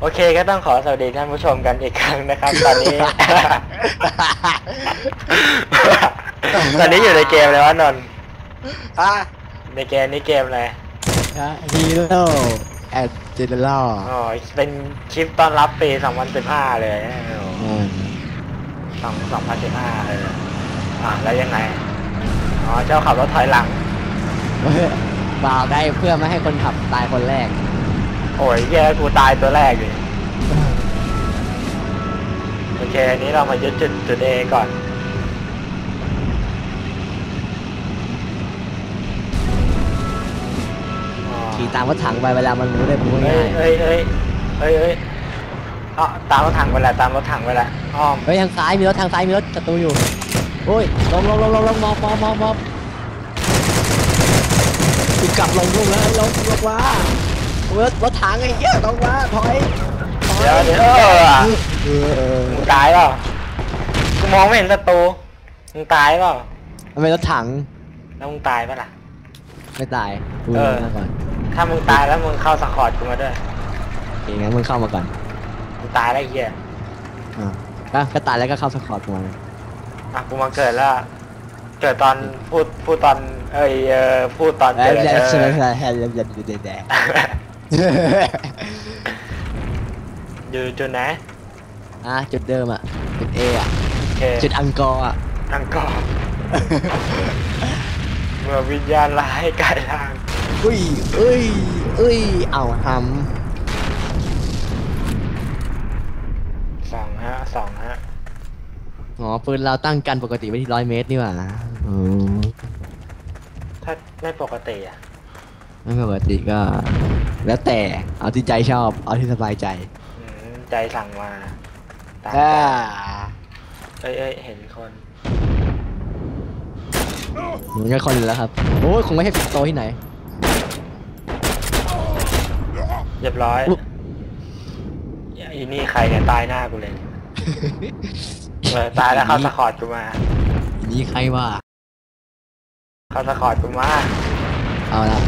โอเคก็ต้องขอสวัสดีท่านผู้ชมกันอีกครั้งนะครับ ตอนนี้ ตอนนี้อยู่ในเกมเลยวะนนท์อะในเกมนี้เกมอะไรฮีโร่แอดเจเนอเรลอ๋อเป็นคลิปต้อนรับปี 2015 เลยสอง2015 เลยอ่าแล้วยังไง อ๋อเจ้าขับรถถอยหลังบ่าวได้เพื่อไม่ให้คนขับตายคนแรก โอ้ยแย่กูตายตัวแรกเลยโอเคอันนี้เรามายึดจุดจุดเอก่อนอ๋อขี่ตามรถถังไปเวลามันรู้ได้รู้เฮ้ง่ายยเฮ้ยเฮ้ยเฮ้ยเฮ้ยอ๋อตามรถถังไปแล้วตามรถถังไปแล้วอ้อม เฮ้ยทางซ้ายมีรถทางซ้ายมีรถศัตรูอยู่ โอ้ยลงลงลงลงลงมอบมอบมอบมอบกูกลับลงลงแล้วลงลงมารถรถถังไอ้เหี้ยลงมาถอยถอยเดี๋ยวเดี๋ยวเออเออเออมึงตายเปล่ากูมองไม่เห็นศัตรูมึงตายเปล่ามันเป็นรถถังแล้วมึงตายปะล่ะ ไม่ตายกูเออ มาก่อนถ้ามึงตายแล้วมึงเข้าสคอร์ตกูมาด้วยโอเคงั้นมึงเข้ามาก่อนมึงตายแล้วไอ้เหี้ย อ่าก็ก็ตายแล้วก็เข้าสคอร์ตมา อะกูมาเกิดแล้วเกิดตอนพูดพูดตอนเอ้ยเออพูดตอนแล้เกิวดแล้วเอใช่ไหมอใช่ใช่แล้วแล้วแดงอยู่จุดไหนอะจุดเดิมอะจุดเออะโอเคจุดอังกอร์อะอังกอร์เมื่อวิญญาณร้ายกายทาง อุ้ยอุ้ยอุ้ยเอาทสองฮะสองฮะำ อ๋อปืนเราตั้งกันปกติไว้ที่ร้อยเมตรนี่หว่าอืมถ้าไม่ปกติอะไม่ปกติก็ แล้วแต่เอาที่ใจชอบ เอาที่สบายใจอืมใจสั่งมาตามอ่าใจเอ้ยเอ้ยเห็นคนมันก็คนหนึ่งแล้วครับ โอ้ยคงไม่ให้ปิดโตที่ไหน เรียบร้อยอุ๊บอีนี่ใครเนี่ยตายหน้ากูเลย เออตายแล้วเข้าสคอร์ตกูมาอันนี้ใครว่า เข้าสคอร์ตกูมา เอาละ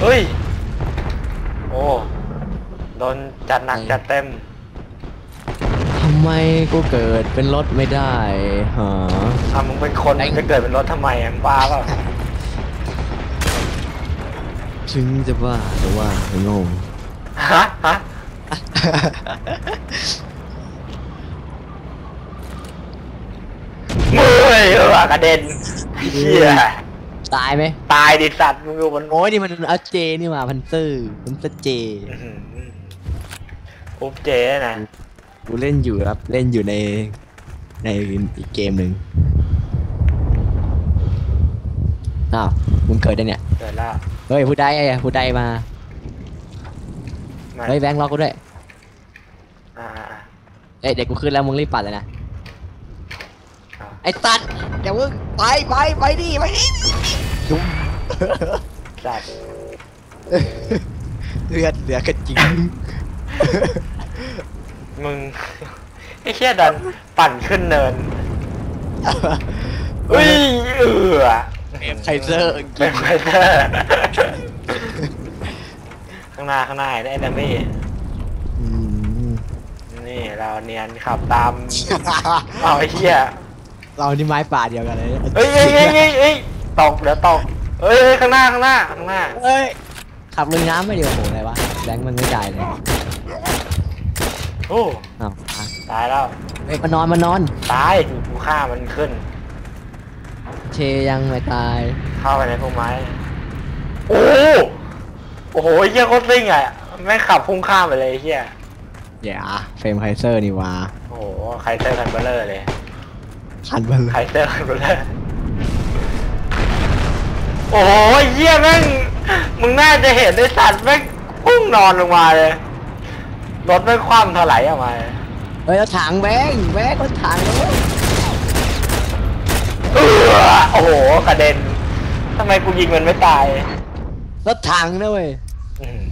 เฮ้ย โอ้ โดนจัดหนักจัดเต็ม ทำไมกูเกิดเป็นรถไม่ได้ฮะอะมึงเป็นคนมึงจะเกิดเป็นรถทำไมอะมึงบ้าเปล่าถึงจะว่าหรือว่าไม่งงฮะฮะ มือเออกระเด็นเชี่ยตายไหมตายดิสัตว์มึงอยู่บนโอ้ยนี่มันเอาเจนี่หว่าพันซื่อมันจะเจอื้อหืออุ๊บเจนะกูเล่นอยู่ครับ เล่นอยู่ในในอีกเกมหนึ่งอ้าวมึงเกิดได้เนี่ยเกิดแล้วเฮ้ยผู้ใดไอ้ผู้ใดมามาเฮ้ยแบงค์ล็อกกูด้วยอ่าอ่าอ่าเอ้ยเด็กกูขึ้นแล้วมึงรีบปัดเลยนะ อ่าไอ้ตัดอย่ามึงไปไปไปดิไปดิดุ้มสัตว์เลือดเหลือกระจิงมึงไอ้เชี่ยดันปั่นขึ้นเนินเฮ้ยเออไคเซอร์เป็นไคเซอร์ข้างหน้าข้างหน้าได้แอมมี่อืมนี่เราเนียนขับตามเอาไอ้เหี้ย เรานี่ไม้ป่าเดียวกันเลยเฮ้ยเฮ้ยเฮ้ยเฮ้ยเฮ้ยตกเดี๋ยวตกเฮ้ยเฮ้ยข้างหน้าข้างหน้าข้างหน้าเฮ้ยขับลุยน้ำไม่ดีโอ้โหอะไรวะแบงค์มันไม่ได้เลยโอ้อ้าวอะตายแล้วเฮ้ยมานอนมานอน ตายกูฆ่ามันขึ้น เชยังไม่ตาย เข้าไปในพวกไม้ โอ้โอ้โหไอ้เหี้ยโคตรซิ่งอะแม่งขับพุ่งข้ามไปเลยไอ้เหี้ยอย่าเฟรมไคเซอร์นี่วะโอ้โหไคเซอร์คันเบลเลอร์เลย คันเบลไคเซอร์คันเบลเลอร์โอ้โหไอ้เหี้ยแม่งมึงน่าจะเห็นไอ้สัตว์แม่งพุ่งนอนลงมาเลยรถไม่งคว่ำถลายออกมาเลยเฮ้ยรถถังแบงค์แบงค์รถถังเลยเออโอ้โหกระเด็นทำไมกูยิงมันไม่ตายรถถังนะเว้ยอืม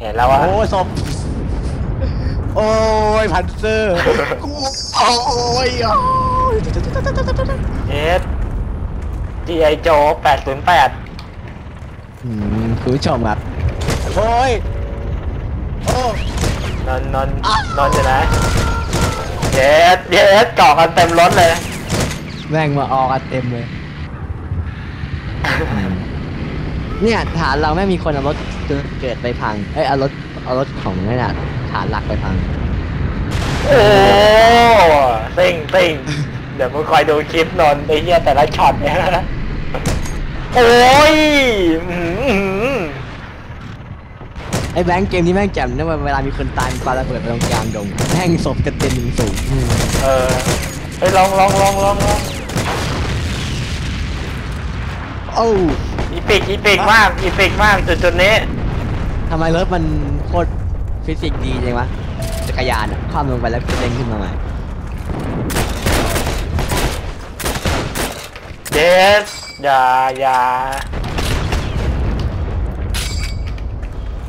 เห็นแล้วว่าโอ้ยศพ โอ้ยพันเซอร์กูโอ้ยโอ้ย GI Joe 808อืมคุณผู้ชมครับโอ้ยโอ้นอนนอนนอนอยู่ไหนเย็ดเย็ดเกาะกันเต็มรถเลยแม่งมาออกกันเต็มเลย เนี่ยฐานเราไม่มีคนเอารถเกิดไปพังเอ้ยเอารถเอารถของนี่นน่ะ ฐานหลักไปพัง โอ้ซิ่งซิ่งเดี๋ยวมึงคอยดูคลิปนนท์ไอ้เหี้ยแต่ละช็อตเนี่ยนะโอ้ยอื้อหือไอ้แบงค์เกมนี้แม่งแจ่มนะเวลามีคนตายมันปาระเบิดไปตรงกลางดงแม่งศพกระเด็นสูงอืมเออไปลองลองลองลองลองโอ้าอีปิกอีปิกมากอีปิกมากจุดจุดนี้ทำไมรถมันโคตร ฟิสิกส์ดีจังวะจักรยานอะคว่ำลงไปแล้วกระเด้งขึ้นมาใหม่เดสอย่าอย่า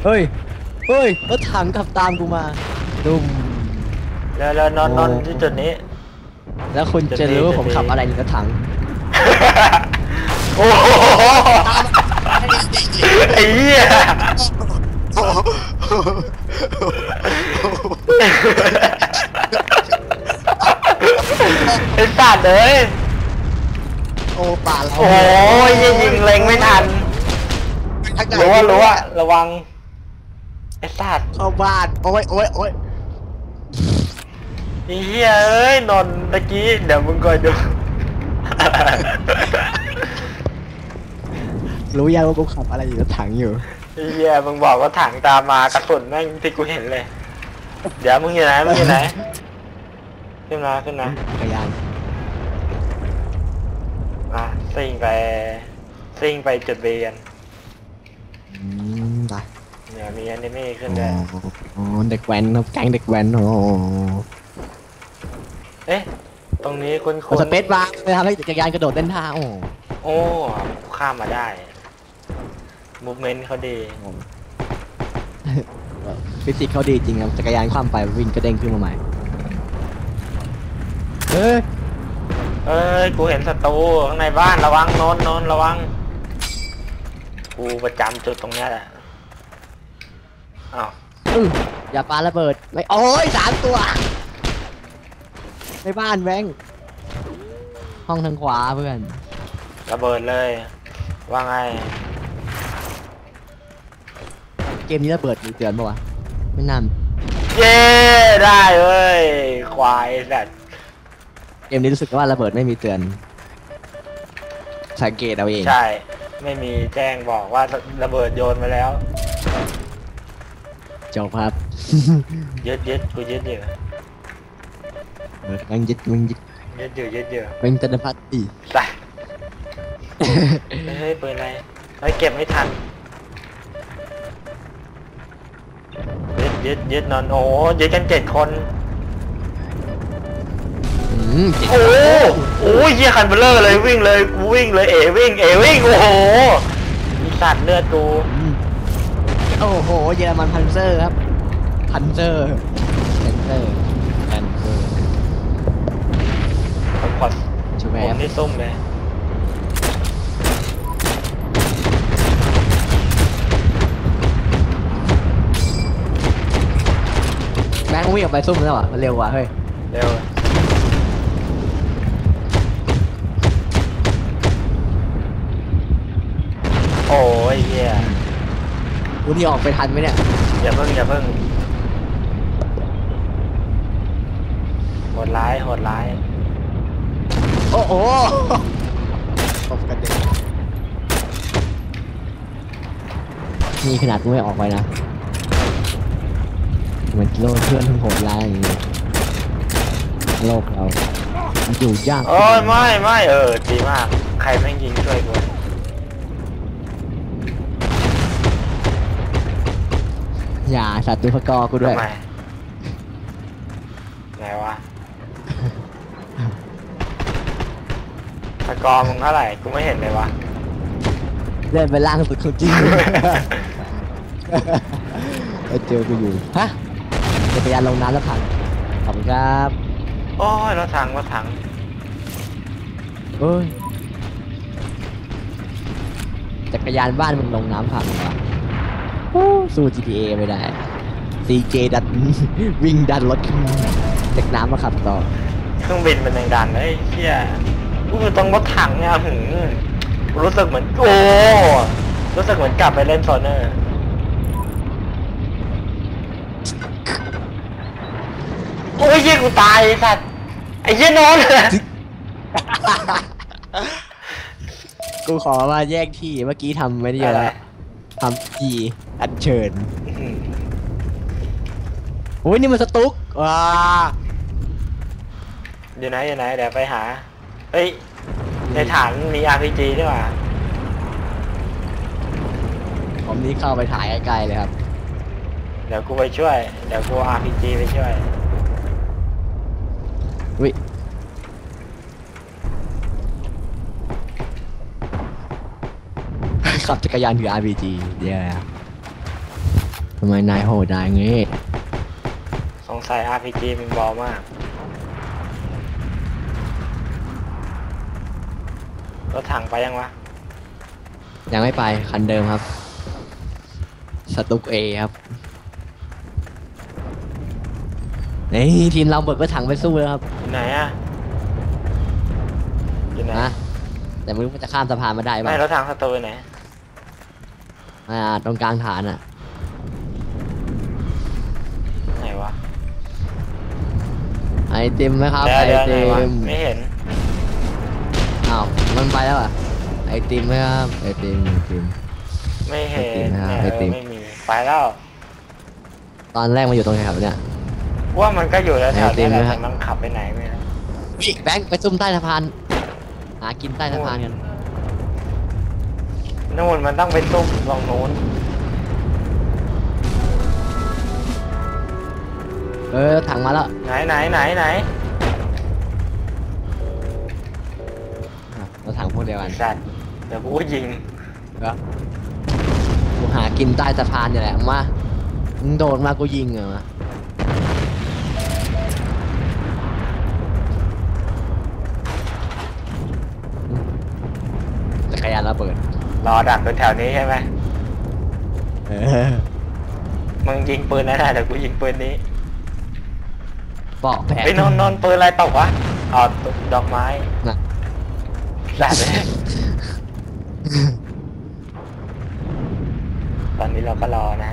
เฮ้ยเฮ้ยรถถังขับตามกูมาดุมแล้วแล้วนอนนอนโอ้ที่จุดนี้ แล้วคุณจะรู้ว่าผมขับอะไรในรถถังโอ้โหไอ้เหี้ย ไอ้สัตว์เลยโอ้ป่าเราโอ้ยยิงยิงเล็งไม่ทันรู้ว่ารู้ว่าระวัง ไอ้สัตว์เข้าบ้านโอ้ยโอ้ยโอ้ยไอ้เหี้ยเอ้ยนนท์ตะกี้เดี๋ยวมึงคอยดูรู้ยังว่ากูขับอะไรอยู่รถถังอยู่ไอ้ เหี้ยมึงบอกว่าถังตามมากระสุนแม่งที่กูเห็นเลย เดี๋ยวมึงอยู่ไหนมึงอยู่ไหนขึ้นมาขึ้นมาจักรยานมาซิ่งไปซิ่งไปจุดเบียนอืมไปเนี่ยมีแอนิเมะขึ้นอ๋ด้วยอเด็กแว้นครับแก๊งเด็กแว้นโอ้โหเอ๊ะตรงนี้คุณกคุดณสเปซบาร์เลยทำให้จักรยานกระโดดเต้นท่าโอ้โหโอ้ข้ามมาได้ มูฟเมนต์เขาดีฟิสิกส์เขาดีจริงครับจักรยานคว่ำไปวิ่งกระเด้งขึ้นมาใหม่เฮ้ยเอ้ย กูเห็นศัตรูข้างในบ้านระวังโนนโนนระวัง กูประจำจุดตรงเนี้ยแหละอ้าวอื้ออย่าปาระเบิดไม่โอ้ยสามตัว ในบ้านแบงห้องทางขวาเพื่อน ระเบิดเลย ว่าไง เกมนี้ระเบิดมีเตือนปะวะไม่น่าเย้ได้เว้ยควายสัตว์เกมนี้รู้สึกว่าระเบิดไม่มีเตือนสังเกตเอาเองใช่ ไม่มีแจ้งบอกว่าระเบิดโยนมาแล้วจบครับยึดยึดกูยึดอยู่เออแม่งยึดแม่งยึดยึดอยู่ยึดอยู่แม่งตนพัดอีใส่เฮ้ยปืนอะไรเฮ้ยเก็บไม่ทัน ยึดยึดยึดนอนโอ้โหยึดกันเจ็ดคนอืมเจ็ดโอ้โหโอ้ยเหี้ยคันเบลเลอร์เลยวิ่งเลยกูวิ่งเลยเอวิ่งเอวิ่งโอ้โหอีสัตว์เลือดกูอืมโอ้โห เยอรมันพันเซอร์ครับ พันเซอร์พันเซอร์พันเซอร์ผมขอชูแวผมบนี่ส้มเลย แบงวิ่งออกไปซุ่มแล้วอะมันเร็วกว่าเฮ้ยเร็วโอ้ยเหี้ยกูนี่ออกไปทันไหมเนี่ยอย่าเพิ่งอย่าเพิ่งโหดร้ายโหดร้ายโอ้โหตบกันเด็นนี่ขนาดกูไม่ออกไปนะ มือนโลกเพื่อนทั้งโหดร้ายอย่างนี้โลกเรามันอยู่ยากโอ้ยไม่ไม่เออดีมาก ใครแม่งยิงช่วยกูอย่าสัตว์ดูพกอกูด้วยทำไมไหนวะสกอร์มึงเท่าไหร่กูไม่เห็นเลยวะเล่นไปล่างสุดของจริงไปเจอกูอยู่ ฮะ จักรยานลงน้ำแล้วพังขอบคุณครับโอ้ยรถถังรถถังเอ้ยรยานบ้านมันลงน้ำพังวะโอ้สู้ GTA ไม่ได้ CJ ดันวิ่งดันรถขึ้นจากน้ำมาขับต่อ เครื่องบินมันยังดันเลยไอ้เฮียกูอยู่ตรงรถถังเนี่ยหืมรู้สึกเหมือนโอ้รู้สึกเหมือนกลับไปเล่นโซนเนอร์ โอ้ยเหี้ยกูตายไอ้สัตว์ไอ้เหี้ยนอนกูขอมาแยกที่เมื่อกี้ทำไม่ได้เยอะแล้วทำทีอันเชิญโอ้ยนี่มันสตุ๊กว้าอยู่ไหนอยู่ไหนเดี๋ยวไปหาเฮ้ยในฐานมี RPG ด้วยว่ะผมนี่เข้าไปถ่ายใกล้ๆเลยครับ เดี๋ยวกูไปช่วย เดี๋ยวกูเอา RPG ไปช่วย วิขับจักรยานถือ RPG เดี๋ยวนะทำไมนายโหดได้งี้สงสัย RPG มันบอลมาก รถถังไปยังวะ ยังไม่ไปคันเดิมครับ สตุกเอครับ นี่ทีมเราเบิกรถถังไปสู้แล้วครับอยู่ไหนอะอยู่ไหนนะแต่ไม่รู้มันจะข้ามสะพานมาได้ไม่ป่ะรถถังศัตรูอยู่ไหนอ่าตรงกลางฐานอะไหนวะไอติมไหมครับเดี๋ยวไอเดี๋ยวไหนติวะมไม่เห็นอ้าวมันไปแล้วอะไอติมไหมครับไอติมไอติม ไม่เห็นไอติมนะครับเอไออติมไม่มีไปแล้ว ตอนแรกมาอยู่ตรงไหนครับเนี่ย ว่ามันก็อยู่แถวๆไอตินี้มแหละนะฮะแต่มันขับไปไหนไม่รู้วิแบงค์ไปซุ่มใต้สะพาน หากินใต้สะพานกันนู่นมันต้องไปตุ้มตรงนู้นเออถังมาแล้วไหนไหนไหนไหนอะเราถังพวกเดียวกันสัตว์เดี๋ยวกูก็ยิงแล้วกูหากินใต้สะพานนี่แหละมามึงโดดมากูยิงเหรอมา ยานระเบิดรอดักอยู่แถวนี้ใช่ไหมเออมึงยิงปืนนั่นแหละเดี๋ยวกูยิงปืนนี้เบาะแผลไอ้ยนนท์นนท์ปืนอะไรตกวะอ๋อดอกไม้น่ะสัตว์เลยตอนนี้เราก็รอนะ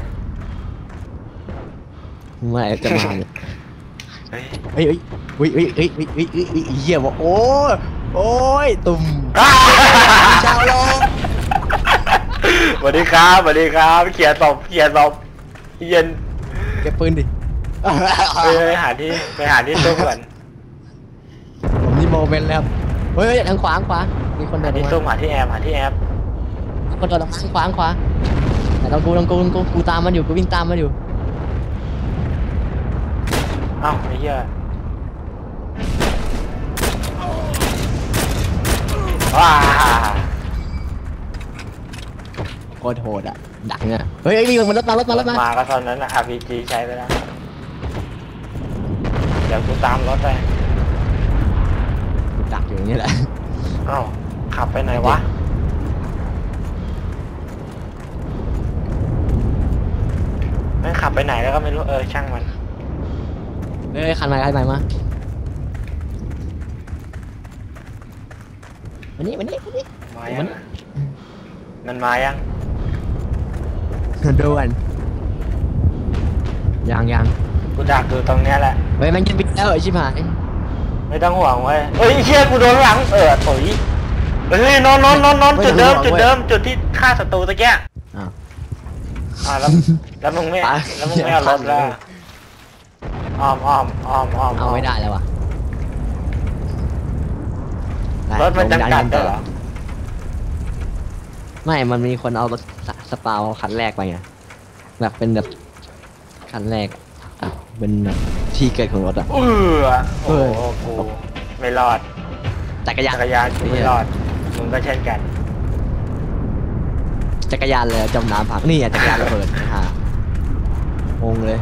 เมื่อไหร่จะมาเนี่ยเฮ้ย เฮ้ยเฮ้ยเฮ้ยเฮ้ยเฮ้ยเฮ้ยเฮ้ยเฮ้ยเฮ้ยเหี้ยบอกโอ้ย โอ้ยตุ่มชาวโลกสวัสดีครับสวัสดีครับเขียร์ศพเขียร์ศพเย็นเก็บปืนดิไปไปหาที่ไปหาที่ซุ่มก่อนผมนี่โมเมนต์แล้วเฮ้ยเฮ้ยทางขวาทางขวามีคนเดิหานลที่งซุ่มมาหาที่แอมหาที่แอมมีคนเดินลงมาทางขวาทางขวาแต่เรากูต้องกูต้องกูกูตามมันอยู่กูวิ่งตามมันอยู่เอ้าไอ้เหี้ย ว้าโคตรโหดอะ ดักเนี่ย เฮ้ยเฮ้ยมีคนรถมารถมารถมามาก็ตอนนั้นนะ RPG ใช้ไปแล้ว เดี๋ยวกูตามรถไปดักอยู่อย่างนี้แหละ เอ้าขับไปไหนวะไม่งขับไปไหนแล้วก็ไม่รู้ เออช่างมัน เฮ้ยคันใหม่คันใหม่มา วันนี้วันนี้วันนี้ มายังอะมันมายังดูกันยังยังกูดักอยู่ตรงเนี้ยแหละ เฮ้ยมันยิงไปแล้วไอ้ชิบหายไม่ต้องห่วงเว้ยเฮ้ยเชี่ยกูโดนหลังเออถุยเฮ้ยนอนนอนนอนนอนจุดเดิมจุดเดิมจุดที่ฆ่าศัตรูตะเกียอ้าว อ่าแล้วแล้วมึงไม่ไปแล้วมึงไม่เอารถแล้วอ้อมอ้อมอ้อมอ้อมเอาไม่ได้แล้ววะ รถมันลงจำกัดนด้วยเหรอ ไม่ มันมีคนเอารถสสปาวคันแรกไปไงแบบเป็นแบบคันแรกอะเป็นแบบที่เกิดของรถอะ เออโอ้เออโหกูไม่รอด จักรยาน จักรยานกูไม่รอด มึงก็เช่นกัน จักรยานเลยจมน้ำพังนี่อะจักรยานระเบิดฮะงงเลย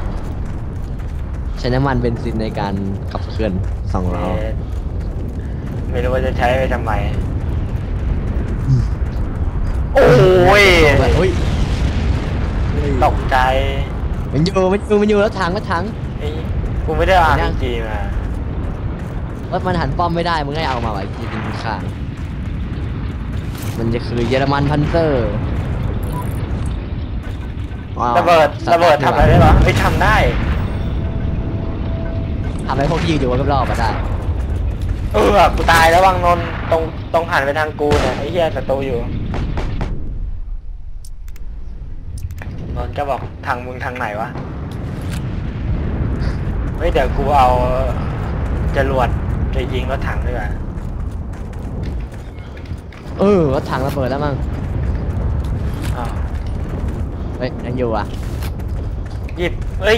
ใช้น้ำมันเบนซินในการขับเคลื่อนสองล้อเอ๊ะ ไม่รู้ว่าจะใช้ไปทำไม โอ้ย เฮ้ยตกใจมันอยู่มันอยู่มันอยู่แล้วถังมันถังไอ้กูไม่ได้เอา RPG มา ว่ามันหันป้อมไม่ได้มึงให้เอามาไว้จริงๆข้างมันจะคือเยอรมันพันเซอร์ว้าวระเบิดสตาระเบิดทำอะไรได้หรอไม่ทำได้ ทำให้พวกที่อยู่รอบๆมาได้ เออกูตายแล้ววังนนท์ตรงตรงหันไปทางกูเนี่ยไอ้เหี้ยศัตรูอยู่ นนท์ก็บอกทางมึงทางไหนวะเฮ้ยเดี๋ยวกูเอาจรวดไปยิงรถถังดีกว่าเออรถถังระเบิดแล้วมั้งอ้าวเฮ้ยยังอยู่อะหยิบเอ้ย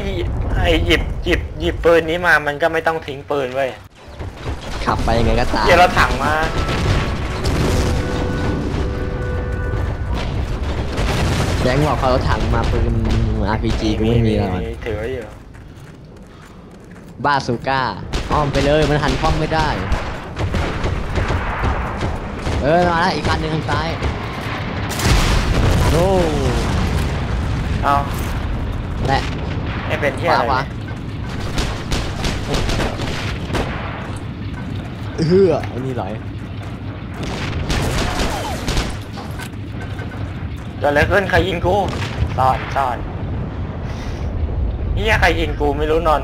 ไอหยิบหยิบหยิบปืนนี้มามันก็ไม่ต้องทิ้งปืนเว้ย ขับไปยังไงก็ตายเดี๋ยวรถถังมาแบงค์บอกเขารถถังมาปืน RPG กูไม่มีแล้วอะถือไว้อยู่บ้าซูก้า อ้อมไปเลยมันหันป้อมไม่ได้ เออมาแล้วอีกคันหนึ่งทางซ้ายโอ้เอาและไม่เป็นขที่วาอะไรขวาเนี่ย เฮือไอ้นี่หลอยเกิดอะไรขึ้นใครยิงกูซ่อนซ่อนนี่ใครยิงกูไม่รู้นอน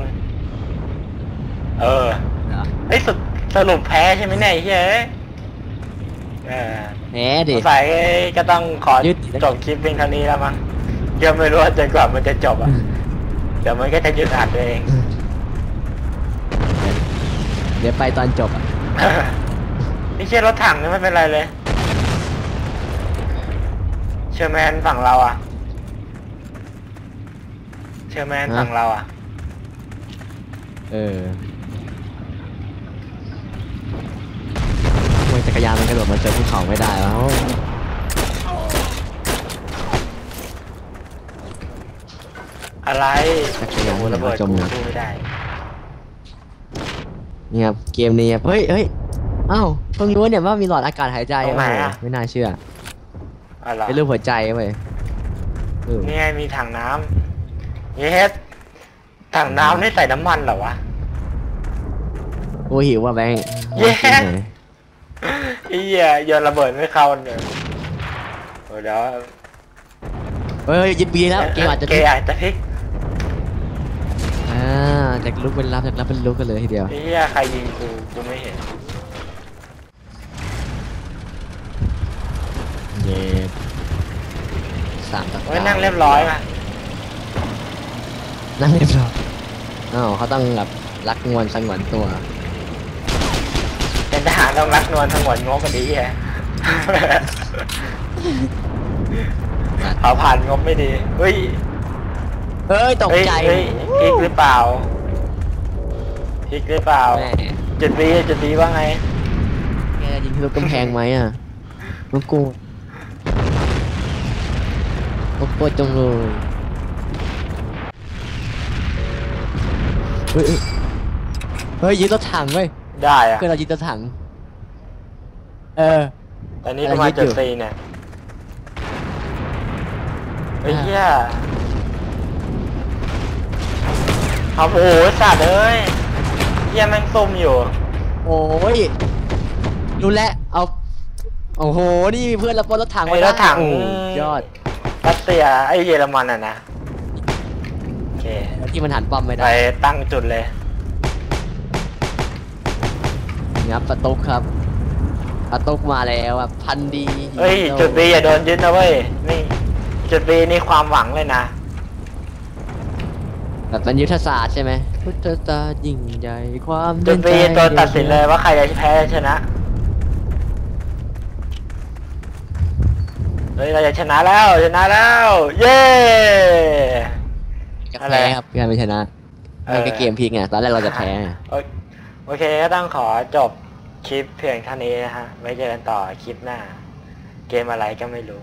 เออเหรอไอ้ยสรุปสรุปแพ้ใช่ไหมเนี่ยไอ้เฮ้ยเออแหมดิสงสัยก็ต้องขอยึดจบคลิปเพียงเท่านี้แล้วมั้งยังไม่รู้ว่าจนกว่ามันจะจบอะ เดี๋ยวมันก็จะหยุดอัดเอง เดี๋ยวไปตอนจบอะ นี่เชื่อรถถังนี่ไม่เป็นไรเลย เชอร์แมนฝั่งเราอะเชอร์แมนฝั่งเราอะเออทำไมจักรยานมันกระโดดมาเจอภูเขาไม่ได้วะโอ้อะไรจักรยานโอ้ระเบิดจมกูน้สู้ไม่ได้ำเนี่ยครับเกมนี้ครับเฮ้ยเฮ้ยเอ้าเพิ่งรู้เนี่ยว่ามีหลอดอากาศหายใจตรงไหนอะโโไม่น่าเชื่ออะไรเป็นรูปหัวใจเว้ยเออนี่ไงมีถังน้ำเยสถังน้ำนี่ใส่น้ำมันเหรอวะ โอ้หิวว่ะแบงค์เย้ ไอ้เหี้ยโยนระเบิดไม่เข้าเลยโอ้เดี๋ยวเฮ้ยยึดบีแล้วเกมอาจจะเกมอาจจะพลิกอ่า จากลุกเป็นรับจากรับเป็นลุกกันเลยทีเดียวไอ้เหี้ยใครยิงกูกูไม่เห็นเย็บสามตะกเฮ้ยนั่งเรียบร้อยป่ะนั่งเรียบร้อยอ้าวเขาต้องแบบรักงวนสงวนตัว เป็นทหารต้องรักนวลทั้งหมดงบกันดีแฮะเขาผ่านงบไม่ดี เฮ้ย เฮ้ยตกเฮ้ยใจ เฮ้ย พลิกหรือเปล่าพลิกหรือเปล่าแม่จุดดีจุดดีว่าไงแกยิงทะลุกำแพงไหมอะลูกกูลูกกูจงเลยเฮ้ยเฮ้ยเฮ้ยยึดรถถังเว้ยได้อะเพื่อนเรายึดรถถัง เออตอนนี้ประมาณอะไรยึจุดดอยู่สี่เนี่ยเฮ้ยอ่าเฮีย เอาโอ้โหสัตว์เอ้ยเฮียแม่งซุ่มอยู่โอ้ยรู้แล้วเอา โอ้โห นี่มีเพื่อนเราปล้นรถถังไอ้ไว้รถถังโอ้ยอดรัสเซียไอ้เยอรมันอะนะโอเคที่มันหันป้อมไม่ไปได้ตั้งจุดเลยงับประตุกครับประตุกมาแล้วอะพันดีเฮ้ยฮีโร่จุดบีอย่าโดนยึดนะเว้ยนี่ จุดบีนี่ความหวังเลยนะ แบบเป็นยุทธศาสตร์ใช่ไหมยุทธศาสตร์ยิ่งใหญ่ความจุดบีเดินใจตัวตัดสินเลยว่าใครจะแพ้ชนะเฮ้ยเราจะชนะแล้วชนะแล้ว เย้จะอะไรแพ้ครับการไม่ชนะเออไม่ก็เกมพลิกไงตอนแรกเราจะแพ้ไงโอโอเคก็ต้องขอจบคลิปเพียงเท่านี้นะฮะไว้เจอกันต่อคลิปหน้า เกมอะไรก็ไม่รู้